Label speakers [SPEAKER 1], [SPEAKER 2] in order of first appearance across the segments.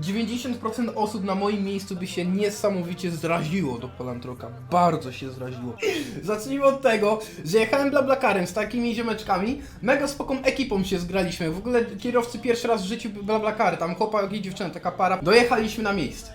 [SPEAKER 1] 90% osób na moim miejscu by się niesamowicie zraziło do Polantroka. Bardzo się zraziło. Zacznijmy od tego, że jechałem blablakarem z takimi ziomeczkami, mega spoką ekipą się zgraliśmy. W ogóle kierowcy pierwszy raz w życiu blablakary, tam chłopak i dziewczyna, taka para. Dojechaliśmy na miejsce.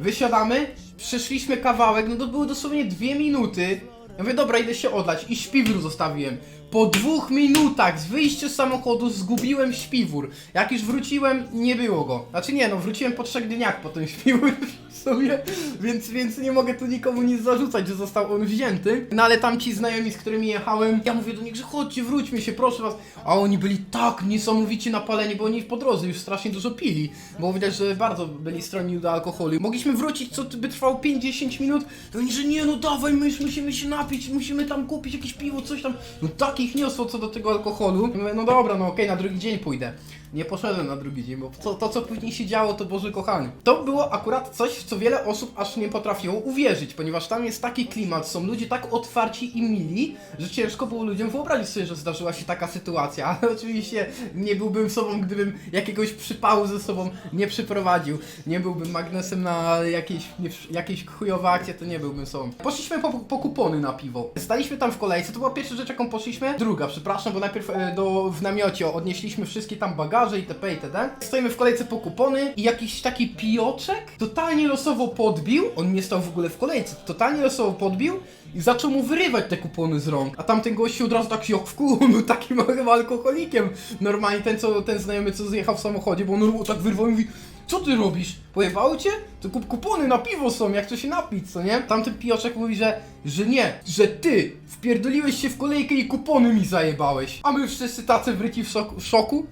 [SPEAKER 1] Wysiadamy, przeszliśmy kawałek, no to były dosłownie dwie minuty. Ja mówię, dobra, idę się odlać i śpiwór zostawiłem. Po dwóch minutach z wyjścia z samochodu zgubiłem śpiwór. Jak już wróciłem, nie było go. Znaczy nie, no wróciłem po trzech dniach po ten śpiwór w sumie, więc, więc nie mogę tu nikomu nic zarzucać, że został on wzięty. No ale tamci znajomi, z którymi jechałem, ja mówię do nich, że chodźcie, wróćmy się, proszę was. A oni byli tak niesamowicie napaleni, bo oni po drodze już strasznie dużo pili. Bo widać, że bardzo byli stronni do alkoholu. Mogliśmy wrócić, co by trwało 5-10 minut. To oni, że nie, no dawaj, my już musimy się napić, musimy tam kupić jakieś piwo, coś tam. No takich niosło co do tego alkoholu. No dobra, no okej, na drugi dzień pójdę. Nie poszedłem na drugi dzień, bo to, to co później się działo, to Boże kochany. To było akurat coś, w co wiele osób aż nie potrafiło uwierzyć, ponieważ tam jest taki klimat, są ludzie tak otwarci i mili, że ciężko było ludziom wyobrazić sobie, że zdarzyła się taka sytuacja. Ale oczywiście nie byłbym sobą, gdybym jakiegoś przypału ze sobą nie przyprowadził. Nie byłbym magnesem na jakiejś, nie, jakiejś chujowe akcje, to nie byłbym sobą. Poszliśmy po, po kupony na piwo. Staliśmy tam w kolejce, to była pierwsza rzecz, jaką poszliśmy. Druga, przepraszam, bo najpierw e, do, w namiocie odnieśliśmy wszystkie tam bagaże itp. itd. Stoimy w kolejce po kupony i jakiś taki pijoczek totalnie losowo podbił. On nie stał w ogóle w kolejce, totalnie losowo podbił i zaczął mu wyrywać te kupony z rąk. A tamten gościu od razu tak się wkłuł, on był takim alkoholikiem. Normalnie ten, co, ten znajomy, co zjechał w samochodzie, bo on tak wyrwał i mówi co ty robisz? Pojebało cię? To kup kupony na piwo są, jak to się napić, co nie? Tamten pijoczek mówi, że, że nie, że ty wpierdoliłeś się w kolejkę i kupony mi zajebałeś. A my wszyscy tacy wryci w, w szoku.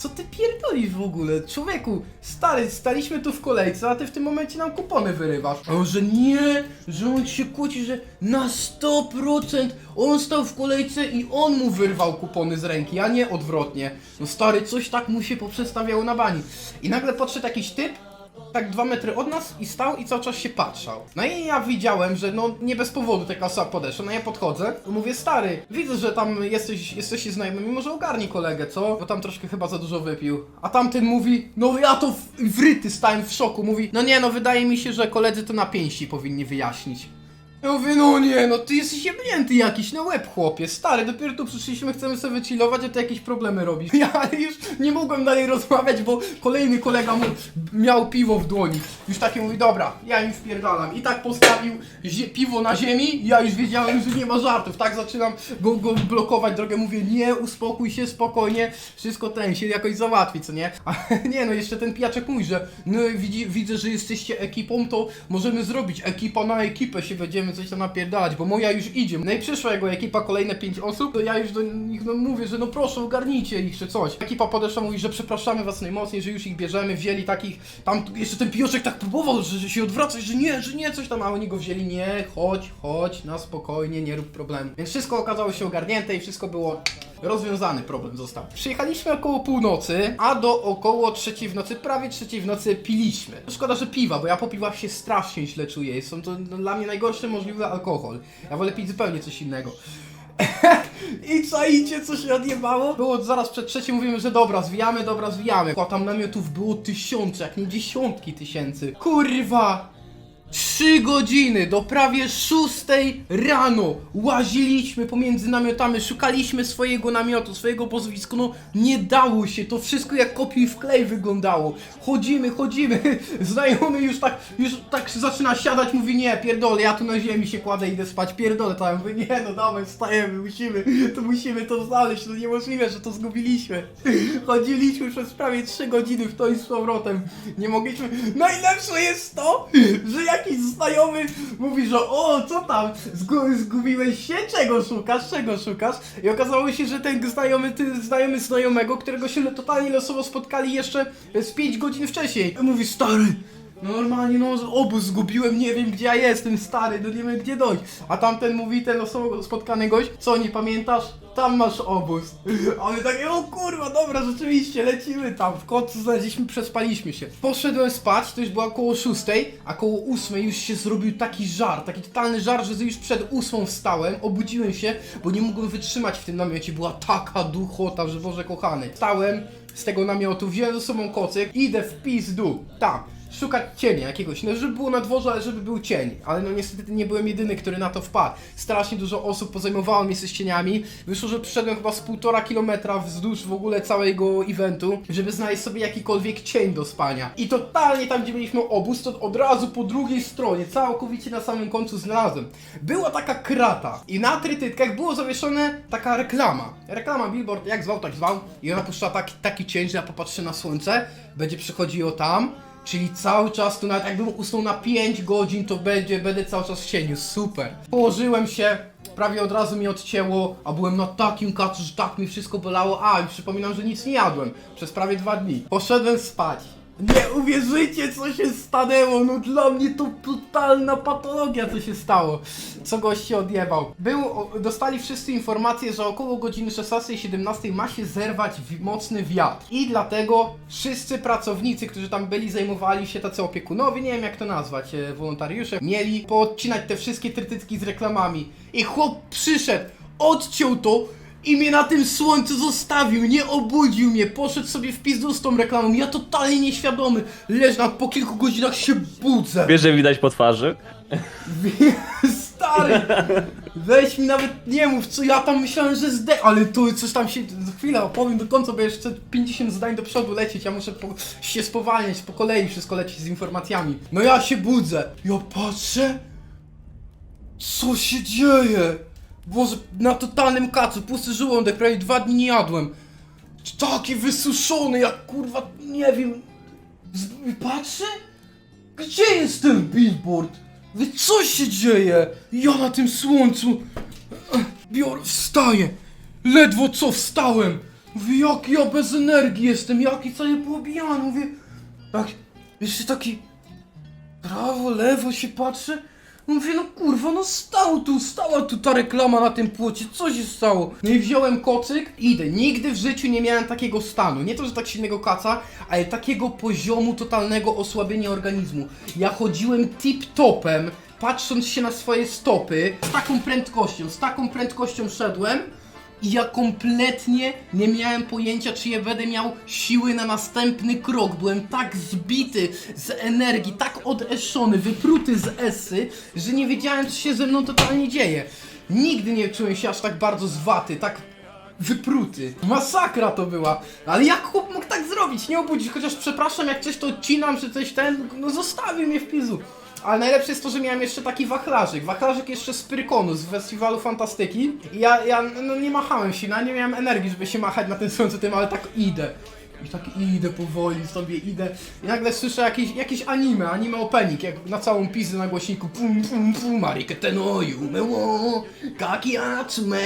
[SPEAKER 1] Co ty pierdolisz w ogóle? Człowieku, stary, staliśmy tu w kolejce, a ty w tym momencie nam kupony wyrywasz. A że nie, że on się kłóci, że na 100% on stał w kolejce i on mu wyrwał kupony z ręki, a nie odwrotnie. No stary, coś tak mu się poprzestawiało na bani. I nagle podszedł jakiś typ, tak dwa metry od nas i stał i cały czas się patrzał. No i ja widziałem, że no nie bez powodu taka osoba podeszła, no ja podchodzę, mówię stary, widzę, że tam jesteś, jesteście znajomymi, może ogarnij kolegę, co? Bo tam troszkę chyba za dużo wypił. A tamten mówi, no ja to w- wryty stałem w szoku, mówi, no nie no wydaje mi się, że koledzy to na pięści powinni wyjaśnić. Ja mówię, no nie, no ty jesteś jebnięty jakiś na łeb, chłopie, stary, dopiero tu przyszliśmy, chcemy sobie wychillować, a ty jakieś problemy robisz. Ja już nie mogłem dalej rozmawiać, bo kolejny kolega mu miał piwo w dłoni. Już takie mówi, dobra, ja im wpierdalam. I tak postawił piwo na ziemi, ja już wiedziałem, że nie ma żartów. Tak zaczynam go, go blokować drogę, mówię, nie, uspokój się, spokojnie, wszystko ten się jakoś załatwi, co nie? A nie, no jeszcze ten pijaczek mówi, że no widzi, widzę, że jesteście ekipą, to możemy zrobić ekipa na ekipę się będziemy coś tam napierdalać, bo moja już idzie. No i przyszła jego ekipa, kolejne pięć osób, to ja już do nich no, mówię, że no proszę ogarnijcie ich czy coś. Ekipa podeszła, mówi, że przepraszamy was najmocniej, że już ich bierzemy, wzięli takich, tam jeszcze ten pijoczek tak próbował, że, że się odwracać, że nie, że nie, coś tam, a oni go wzięli, nie, chodź, chodź, na spokojnie, nie rób problemu. Więc wszystko okazało się ogarnięte i wszystko było rozwiązany problem został. Przyjechaliśmy około północy, a do około trzeciej w nocy, prawie trzeciej w nocy piliśmy. Szkoda, że piwa, bo ja po piwach się strasznie źle czuję. Są to no, dla mnie najgorszy możliwy alkohol. Ja wolę pić zupełnie coś innego. I czaicie, co się odjebało? Było zaraz przed trzecim, mówimy, że dobra, zwijamy, dobra, zwijamy. A tam namiotów było tysiące, jak nie dziesiątki tysięcy. Kurwa! Trzy godziny do prawie szóstej rano łaziliśmy pomiędzy namiotami, szukaliśmy swojego namiotu, swojego pozwisku, no nie dało się, to wszystko jak kopiuj w klej wyglądało. Chodzimy, chodzimy, znajomy już tak, już tak zaczyna siadać, mówi nie, pierdolę, ja tu na ziemi się kładę, idę spać, pierdolę, tam mówię, nie no dawaj, wstajemy, musimy, to musimy to znaleźć, no niemożliwe, że to zgubiliśmy. Chodziliśmy przez prawie trzy godziny w to i z powrotem, nie mogliśmy, najlepsze jest to, że jakiś znajomy mówi, że o, co tam, Zgu zgubiłeś się, czego szukasz, czego szukasz? I okazało się, że ten znajomy, ty, znajomy znajomego, którego się totalnie losowo spotkali jeszcze z 5 godzin wcześniej, mówi, stary, no normalnie, no obóz zgubiłem, nie wiem gdzie ja jestem, stary, no nie wiem gdzie dojść. A tamten mówi, ten losowo spotkany gość, co, nie pamiętasz? Tam masz obóz. A my takie, o kurwa, dobra, rzeczywiście, lecimy tam. W końcu znaleźliśmy, przespaliśmy się. Poszedłem spać, to już było około szóstej, a koło ósmej już się zrobił taki żar, taki totalny żar, że już przed ósmą wstałem, obudziłem się, bo nie mogłem wytrzymać w tym namiocie, była taka duchota, że Boże kochany. Wstałem, z tego namiotu, wziąłem ze sobą kocyk, idę w pizdu, tam, szukać cienia jakiegoś, no żeby było na dworze, ale żeby był cień, ale no niestety nie byłem jedyny, który na to wpadł. Strasznie dużo osób pozajmowało mnie się z cieniami, wyszło, że przyszedłem chyba z półtora kilometra wzdłuż w ogóle całego eventu, żeby znaleźć sobie jakikolwiek cień do spania. I totalnie tam, gdzie mieliśmy obóz, to od razu po drugiej stronie, całkowicie na samym końcu znalazłem. Była taka krata i na trytytkach było zawieszone taka reklama. Reklama, billboard, jak zwał, tak zwał. I ona puszcza taki, taki cień, że ja popatrzę na słońce, będzie przychodziło tam. Czyli cały czas tu nawet jakbym usnął na 5 godzin, to będzie, będę cały czas w cieniu. Super. Położyłem się, prawie od razu mi odcięło, a byłem na takim kacu, że tak mi wszystko bolało. A, i przypominam, że nic nie jadłem przez prawie dwa dni. Poszedłem spać. Nie uwierzycie, co się stanęło. No dla mnie to totalna patologia, co się stało. Co gość się odjebał. Był, dostali wszyscy informację, że około godziny 16-17 ma się zerwać mocny wiatr. I dlatego wszyscy pracownicy, którzy tam byli, zajmowali się tacy opiekunowie, nie wiem jak to nazwać, e, wolontariusze, mieli poodcinać te wszystkie trytytki z reklamami. I chłop przyszedł, odciął to i mnie na tym słońcu zostawił, nie obudził mnie, poszedł sobie w pizdu z tą reklamą, ja totalnie nieświadomy, leżę, a po kilku godzinach się budzę.
[SPEAKER 2] Wiesz, że widać po twarzy?
[SPEAKER 1] Stary! Weź mi nawet nie mów, co ja tam myślałem, że zde... Ale tu coś tam się... Chwila, opowiem do końca, bo jeszcze 50 zdań do przodu lecieć, ja muszę po... się spowalniać, po kolei wszystko lecieć z informacjami. No ja się budzę, ja patrzę... Co się dzieje? Boże, na totalnym kacu, pusty żołądek, prawie dwa dni nie jadłem. Taki wysuszony, jak kurwa, nie wiem... Patrzę? Gdzie jest ten billboard? Wy co się dzieje? Ja na tym słońcu. Biorę, wstaję. Ledwo co wstałem. Mówię, jak ja bez energii jestem, jaki cały poobijany. Mówię, tak, jeszcze taki prawo, lewo się patrzę. Mówię, no kurwa, no stał tu, stała tu ta reklama na tym płocie, co się stało? No wziąłem kocyk, idę. Nigdy w życiu nie miałem takiego stanu. Nie to, że tak silnego kaca, ale takiego poziomu totalnego osłabienia organizmu. Ja chodziłem tip-topem, patrząc się na swoje stopy, z taką prędkością, z taką prędkością szedłem. I ja kompletnie nie miałem pojęcia, czy ja będę miał siły na następny krok. Byłem tak zbity z energii, tak odeszony, wypruty z esy, że nie wiedziałem, co się ze mną totalnie dzieje. Nigdy nie czułem się aż tak bardzo zwaty, tak wypruty. Masakra to była. Ale jak chłop mógł tak zrobić? Nie obudzić, chociaż przepraszam, jak coś to odcinam, czy coś ten, no zostawił mnie w pizu. Ale najlepsze jest to, że miałem jeszcze taki wachlarzyk. Wachlarzyk jeszcze z Pyrkonu, z festiwalu fantastyki. I ja, ja no nie machałem się, no nie miałem energii, żeby się machać na tym słońcu tym, ale tak idę. I tak idę powoli sobie, idę. I nagle słyszę jakieś, jakieś anime, anime opening, jak na całą pizdę na głośniku. Pum pum pum, marike tenoju, meło, kaki atsume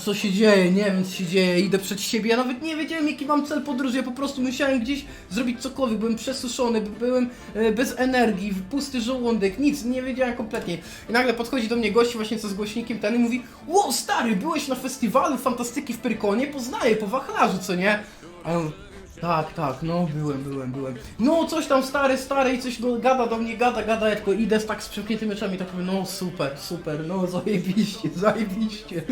[SPEAKER 1] Co się dzieje, nie wiem co się dzieje, idę przed siebie, ja nawet nie wiedziałem jaki mam cel podróży, ja po prostu musiałem gdzieś zrobić cokolwiek, byłem przesuszony, byłem e, bez energii, pusty żołądek, nic, nie wiedziałem kompletnie. I nagle podchodzi do mnie gość właśnie co z głośnikiem ten i mówi Ło stary, byłeś na festiwalu fantastyki w Pyrkonie, poznaję po wachlarzu, co nie? A ja mówię, tak, tak, no byłem, byłem, byłem. No coś tam stary, stary i coś do, gada do mnie, gada, gada, ja tylko idę tak z przymkniętymi oczami, tak mówię, no super, super, no zajebiście, zajebiście.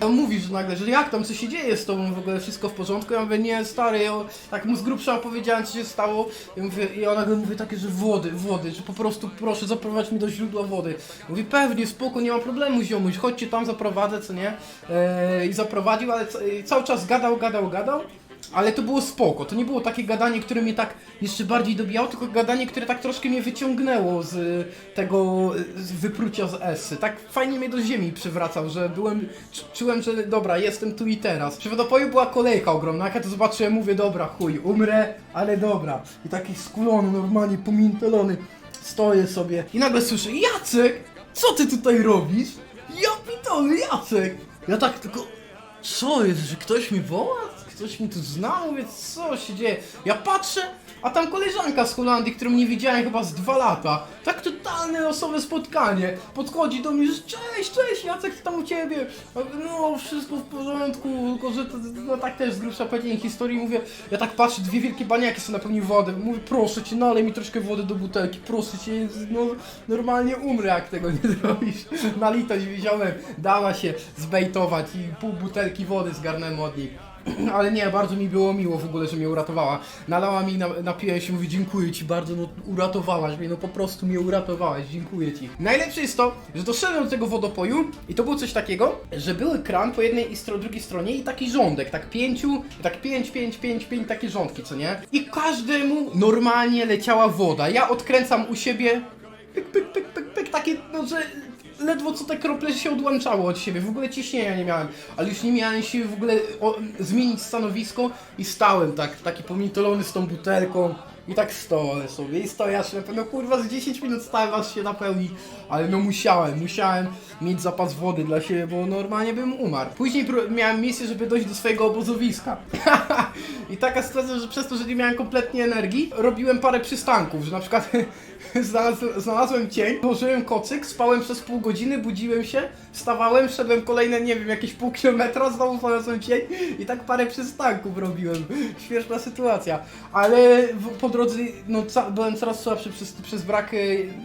[SPEAKER 1] A on mówi, że nagle, że jak tam, co się dzieje z tobą, w ogóle wszystko w porządku? Ja mówię, nie stary, ja tak mu z grubsza opowiedziałem, co się stało. I, mówię, i on nagle mówi takie, że wody, wody, że po prostu proszę zaprowadź mnie do źródła wody. Mówi, pewnie, spoko, nie ma problemu ziomuś, chodźcie tam, zaprowadzę, co nie? Eee, I zaprowadził, ale ca- cały czas gadał, gadał, gadał. Ale to było spoko, to nie było takie gadanie, które mnie tak jeszcze bardziej dobijało, tylko gadanie, które tak troszkę mnie wyciągnęło z tego z wyprucia z Essy. Tak fajnie mnie do ziemi przywracał, że byłem, czu- czułem, że dobra, jestem tu i teraz. Przy wodopoju była kolejka ogromna, jak ja to zobaczyłem, mówię, dobra, chuj, umrę, ale dobra. I taki skulony, normalnie pomintelony, stoję sobie i nagle słyszę, Jacek, co ty tutaj robisz? Ja pitony, Jacek! Ja tak tylko, co jest, że ktoś mi woła? Ktoś mi tu zna? Mówię, co się dzieje? Ja patrzę, a tam koleżanka z Holandii, którą nie widziałem chyba z dwa lata. Tak totalne losowe spotkanie. Podchodzi do mnie, że cześć, cześć, Jacek, co tam u ciebie? No, wszystko w porządku, tylko że to, no tak też z grubsza powiedziałem historii, mówię, ja tak patrzę, dwie wielkie baniaki są napełnione wodę. Mówię, proszę cię, nalej mi troszkę wody do butelki, proszę cię, no normalnie umrę, jak tego nie zrobisz. Na litość wziąłem, dała się zbejtować i pół butelki wody zgarnąłem od niej. ale nie, bardzo mi było miło w ogóle, że mnie uratowała. Nalała mi, na, napiłem się, mówi dziękuję ci bardzo, no uratowałaś mnie, no po prostu mnie uratowałaś, dziękuję ci. Najlepsze jest to, że doszedłem do tego wodopoju i to było coś takiego, że były kran po jednej i stro, drugiej stronie i taki rządek, tak pięciu, tak pięć, pięć, pięć, pięć, takie rządki, co nie? I każdemu normalnie leciała woda. Ja odkręcam u siebie, pyk, pyk, pyk, pyk, pyk, takie, no że ledwo co te krople się odłączało od siebie, w ogóle ciśnienia nie miałem, ale już nie miałem siły w ogóle o, zmienić stanowisko i stałem tak, taki pomitolony z tą butelką i tak stoję sobie i stoję aż na pewno kurwa z 10 minut stałem aż się napełni, ale no musiałem, musiałem mieć zapas wody dla siebie, bo normalnie bym umarł. Później miałem misję, żeby dojść do swojego obozowiska. I taka sytuacja, że przez to, że nie miałem kompletnie energii, robiłem parę przystanków, że na przykład znalazłem, cień, położyłem kocyk, spałem przez pół godziny, budziłem się, wstawałem, szedłem kolejne, nie wiem, jakieś pół kilometra, znowu znalazłem cień i tak parę przystanków robiłem. Śmieszna sytuacja. Ale po drodze, no, byłem coraz słabszy przez, przez brak e,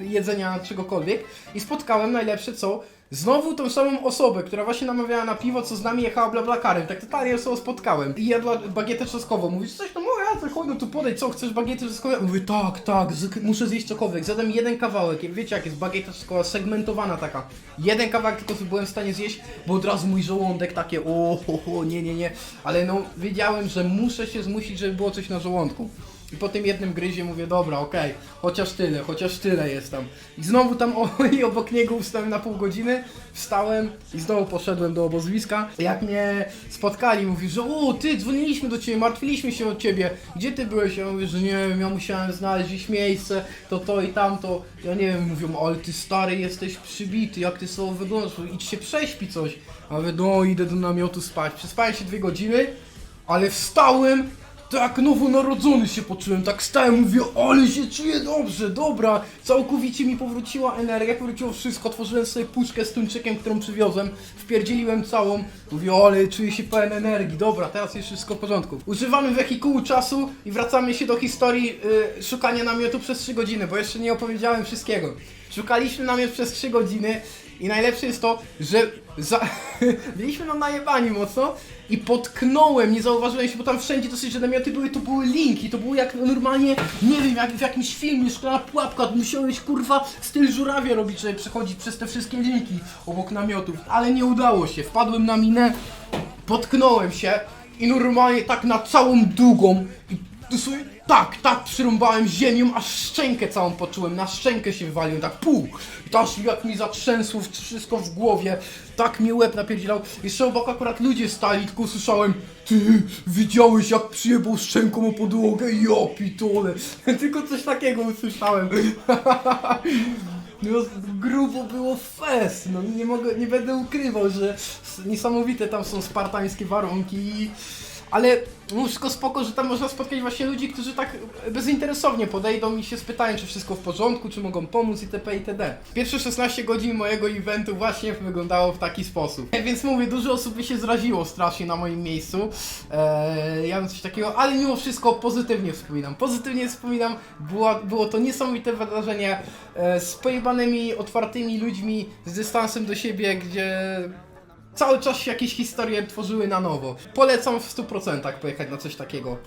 [SPEAKER 1] jedzenia czegokolwiek i spotkałem najlepsze co? Znowu tą samą osobę, która właśnie namawiała na piwo, co z nami jechała blablakarem. Tak totalnie sobie spotkałem. I jadła bagietę czosnkową. Mówisz, coś no moja, to chodź, no tu podejdź, co, chcesz bagietę czosnkową? Mówię, tak, tak, muszę zjeść cokolwiek. Zjadłem jeden kawałek. Wiecie jak jest bagieta czosnkowa, segmentowana taka. Jeden kawałek tylko byłem w stanie zjeść, bo od razu mój żołądek takie, o, ho, ho, nie, nie, nie. Ale no, wiedziałem, że muszę się zmusić, żeby było coś na żołądku. I po tym jednym gryzie mówię, dobra, okej, chociaż tyle, chociaż tyle jest tam. I znowu tam o, i obok niego ustałem na pół godziny, wstałem i znowu poszedłem do obozowiska. Jak mnie spotkali, mówi, że o, ty, dzwoniliśmy do ciebie, martwiliśmy się o ciebie, gdzie ty byłeś? Ja mówię, że nie wiem, ja musiałem znaleźć gdzieś miejsce, to to i tamto. Ja nie wiem, mówią, ale ty stary jesteś przybity, jak ty sobie wyglądasz, idź się prześpi coś. A mówię, no idę do namiotu spać. Przespałem się dwie godziny, ale wstałem, tak nowonarodzony się poczułem, tak stałem, mówię, ale się czuję dobrze, dobra, całkowicie mi powróciła energia, powróciło wszystko, otworzyłem sobie puszkę z tuńczykiem, którą przywiozłem, wpierdzieliłem całą, mówię, ale czuję się pełen energii, dobra, teraz jest wszystko w porządku. Używamy wehikułu czasu i wracamy się do historii y, szukania namiotu przez 3 godziny, bo jeszcze nie opowiedziałem wszystkiego. Szukaliśmy namiot przez 3 godziny i najlepsze jest to, że za... byliśmy na najebani mocno i potknąłem, nie zauważyłem się, bo tam wszędzie dosyć, że namioty były, to były linki, to było jak normalnie, nie wiem, jak w jakimś filmie, szklana pułapka, musiałeś kurwa styl żurawia robić, żeby przechodzić przez te wszystkie linki obok namiotów, ale nie udało się, wpadłem na minę, potknąłem się i normalnie tak na całą długą i dosłownie tak, tak przyrąbałem ziemią, aż szczękę całą poczułem, na szczękę się wywaliłem, tak pół. I to aż jak mi zatrzęsło wszystko w głowie, tak mi łeb napierdzielał. Jeszcze obok akurat ludzie stali, tylko usłyszałem Ty, widziałeś jak przyjebał szczęką o podłogę? Ja pitole. Tylko coś takiego usłyszałem. No, grubo było fest, no nie mogę, nie będę ukrywał, że niesamowite tam są spartańskie warunki, ale no wszystko spoko, że tam można spotkać właśnie ludzi, którzy tak bezinteresownie podejdą i się spytają, czy wszystko w porządku, czy mogą pomóc itp. itd. Pierwsze 16 godzin mojego eventu właśnie wyglądało w taki sposób. Więc mówię, dużo osób by się zraziło strasznie na moim miejscu. Eee, ja bym coś takiego, ale mimo wszystko pozytywnie wspominam. Pozytywnie wspominam, było, to niesamowite wydarzenie e, z pojebanymi, otwartymi ludźmi, z dystansem do siebie, gdzie cały czas się jakieś historie tworzyły na nowo. Polecam w 100% pojechać na coś takiego.